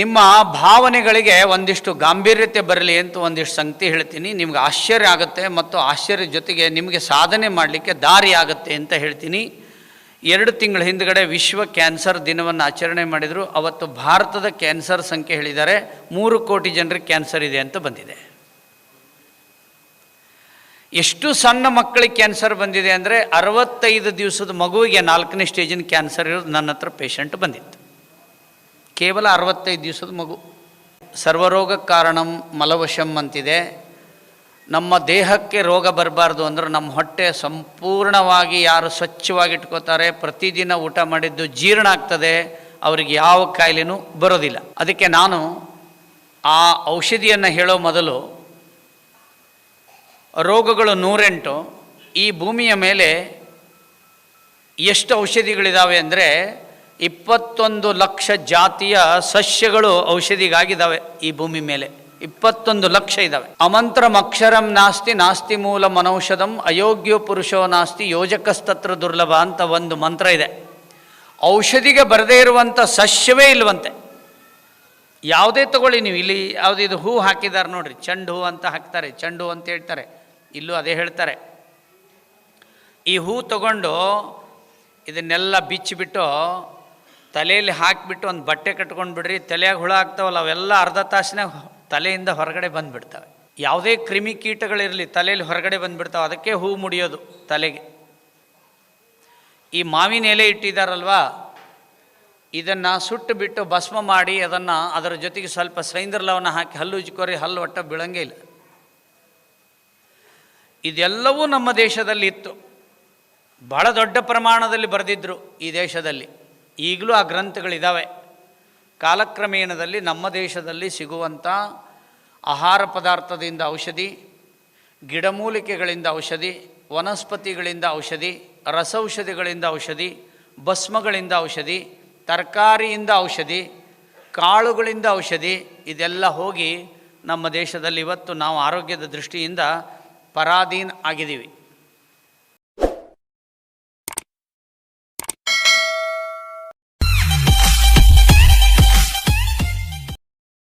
ನಿಮ್ಮ ಭಾವನೆಗಳಿಗೆ ಒಂದಿಷ್ಟು ಗಾಂಭೀರ್ಯತೆ ಬರಲಿ ಅಂತ ಒಂದಿಷ್ಟು ಸಂಗತಿ ಹೇಳ್ತೀನಿ. ನಿಮ್ಗೆ ಆಶ್ಚರ್ಯ ಆಗುತ್ತೆ ಮತ್ತು ಆಶ್ಚರ್ಯ ಜೊತೆಗೆ ನಿಮಗೆ ಸಾಧನೆ ಮಾಡಲಿಕ್ಕೆ ದಾರಿ ಆಗುತ್ತೆ ಅಂತ ಹೇಳ್ತೀನಿ. ಎರಡು ತಿಂಗಳ ಹಿಂದ್ಗಡೆ ವಿಶ್ವ ಕ್ಯಾನ್ಸರ್ ದಿನವನ್ನು ಆಚರಣೆ ಮಾಡಿದರು. ಅವತ್ತು ಭಾರತದ ಕ್ಯಾನ್ಸರ್ ಸಂಖ್ಯೆ ಹೇಳಿದ್ದಾರೆ. ಮೂರು ಕೋಟಿ ಜನರಿಗೆ ಕ್ಯಾನ್ಸರ್ ಇದೆ ಅಂತ ಬಂದಿದೆ. ಎಷ್ಟು ಸಣ್ಣ ಮಕ್ಕಳಿಗೆ ಕ್ಯಾನ್ಸರ್ ಬಂದಿದೆ ಅಂದರೆ ಅರವತ್ತೈದು ದಿವಸದ ಮಗುವಿಗೆ ನಾಲ್ಕನೇ ಸ್ಟೇಜಿನ ಕ್ಯಾನ್ಸರ್ ಇರೋದು ನನ್ನ ಹತ್ರ ಪೇಷಂಟ್ ಬಂದಿತ್ತು. ಕೇವಲ ಅರವತ್ತೈದು ದಿವಸದ ಮಗು. ಸರ್ವರೋಗ ಕಾರಣಂ ಮಲವಶಂ ಅಂತಿದೆ. ನಮ್ಮ ದೇಹಕ್ಕೆ ರೋಗ ಬರಬಾರ್ದು ಅಂದ್ರೆ ನಮ್ಮ ಹೊಟ್ಟೆ ಸಂಪೂರ್ಣವಾಗಿ ಯಾರು ಸ್ವಚ್ಛವಾಗಿ ಇಟ್ಕೋತಾರೆ ಪ್ರತಿದಿನ ಊಟ ಮಾಡಿದ್ದು ಜೀರ್ಣ ಆಗ್ತದೆ, ಅವರಿಗೆ ಯಾವ ಕಾಯಿಲೆನೂ ಬರೋದಿಲ್ಲ. ಅದಕ್ಕೆ ನಾನು ಆ ಔಷಧಿಯನ್ನು ಹೇಳೋ ಮೊದಲು ರೋಗಗಳು ನೂರೆಂಟು, ಈ ಭೂಮಿಯ ಮೇಲೆ ಎಷ್ಟು ಔಷಧಿಗಳಿದ್ದಾವೆ ಅಂದರೆ ಇಪ್ಪತ್ತೊಂದು ಲಕ್ಷ ಜಾತಿಯ ಸಸ್ಯಗಳು ಔಷಧಿಗಾಗಿದ್ದಾವೆ ಈ ಭೂಮಿ ಮೇಲೆ. ಇಪ್ಪತ್ತೊಂದು ಲಕ್ಷ ಇದ್ದಾವೆ. ಅಮಂತ್ರಂ ಅಕ್ಷರಂ ನಾಸ್ತಿ ನಾಸ್ತಿ ಮೂಲ ಮನೌಷಧಂ ಅಯೋಗ್ಯೋ ಪುರುಷೋ ನಾಸ್ತಿ ಯೋಜಕಸ್ತತ್ರ ದುರ್ಲಭ ಅಂತ ಒಂದು ಮಂತ್ರ ಇದೆ. ಔಷಧಿಗೆ ಬರದೇ ಇರುವಂಥ ಸಸ್ಯವೇ ಇಲ್ವಂತೆ. ಯಾವುದೇ ತಗೊಳ್ಳಿ ನೀವು ಇಲ್ಲಿ ಯಾವುದಿದು ಹೂ ಹಾಕಿದ್ದಾರೆ ನೋಡ್ರಿ, ಚೆಂಡು ಹೂ ಅಂತ ಹಾಕ್ತಾರೆ, ಚೆಂಡು ಅಂತ ಹೇಳ್ತಾರೆ, ಇಲ್ಲೂ ಅದೇ ಹೇಳ್ತಾರೆ. ಈ ಹೂ ತಗೊಂಡು ಇದನ್ನೆಲ್ಲ ಬಿಚ್ಚಿಬಿಟ್ಟು ತಲೆಯಲ್ಲಿ ಹಾಕಿಬಿಟ್ಟು ಒಂದು ಬಟ್ಟೆ ಕಟ್ಕೊಂಡು ಬಿಡ್ರಿ ತಲೆಯಾಗ ಹುಳ ಆಗ್ತಾವಲ್ಲ, ಅವೆಲ್ಲ ಅರ್ಧ ತಾಸಿನಾಗ ತಲೆಯಿಂದ ಹೊರಗಡೆ ಬಂದುಬಿಡ್ತವೆ. ಯಾವುದೇ ಕ್ರಿಮಿ ಕೀಟಗಳಿರಲಿ, ತಲೆಯಲ್ಲಿ ಹೊರಗಡೆ ಬಂದುಬಿಡ್ತಾವೆ. ಅದಕ್ಕೆ ಹೂ ಮುಡಿಯೋದು ತಲೆಗೆ. ಈ ಮಾವಿನ ಎಲೆ ಇಟ್ಟಿದ್ದಾರಲ್ವಾ ಇದನ್ನು ಸುಟ್ಟು ಬಿಟ್ಟು ಭಸ್ಮ ಮಾಡಿ ಅದನ್ನು ಅದರ ಜೊತೆಗೆ ಸ್ವಲ್ಪ ಸೈಂದ್ರಲವನ್ನು ಹಾಕಿ ಹಲ್ಲು ಉಜ್ಕೋರಿ, ಹಲ್ಲು ಒಟ್ಟ ಬೀಳಂಗೇ ಇಲ್ಲ. ಇದೆಲ್ಲವೂ ನಮ್ಮ ದೇಶದಲ್ಲಿ ಇತ್ತು. ಬಹಳ ದೊಡ್ಡ ಪ್ರಮಾಣದಲ್ಲಿ ಬರೆದಿದ್ದರು ಈ ದೇಶದಲ್ಲಿ. ಈಗಲೂ ಆ ಗ್ರಂಥಗಳಿದ್ದಾವೆ ಕಾಲಕ್ರಮೇಣದಲ್ಲಿ ನಮ್ಮ ದೇಶದಲ್ಲಿ ಸಿಗುವಂಥ ಆಹಾರ ಪದಾರ್ಥದಿಂದ ಔಷಧಿ, ಗಿಡಮೂಲಿಕೆಗಳಿಂದ ಔಷಧಿ, ವನಸ್ಪತಿಗಳಿಂದ ಔಷಧಿ, ರಸೌಷಧಿಗಳಿಂದ ಔಷಧಿ, ಭಸ್ಮಗಳಿಂದ ಔಷಧಿ, ತರಕಾರಿಯಿಂದ ಔಷಧಿ, ಕಾಳುಗಳಿಂದ ಔಷಧಿ, ಇದೆಲ್ಲ ಹೋಗಿ ನಮ್ಮ ದೇಶದಲ್ಲಿ ಇವತ್ತು ನಾವು ಆರೋಗ್ಯದ ದೃಷ್ಟಿಯಿಂದ ಪರಾಧೀನ್ ಆಗಿದ್ದೀವಿ.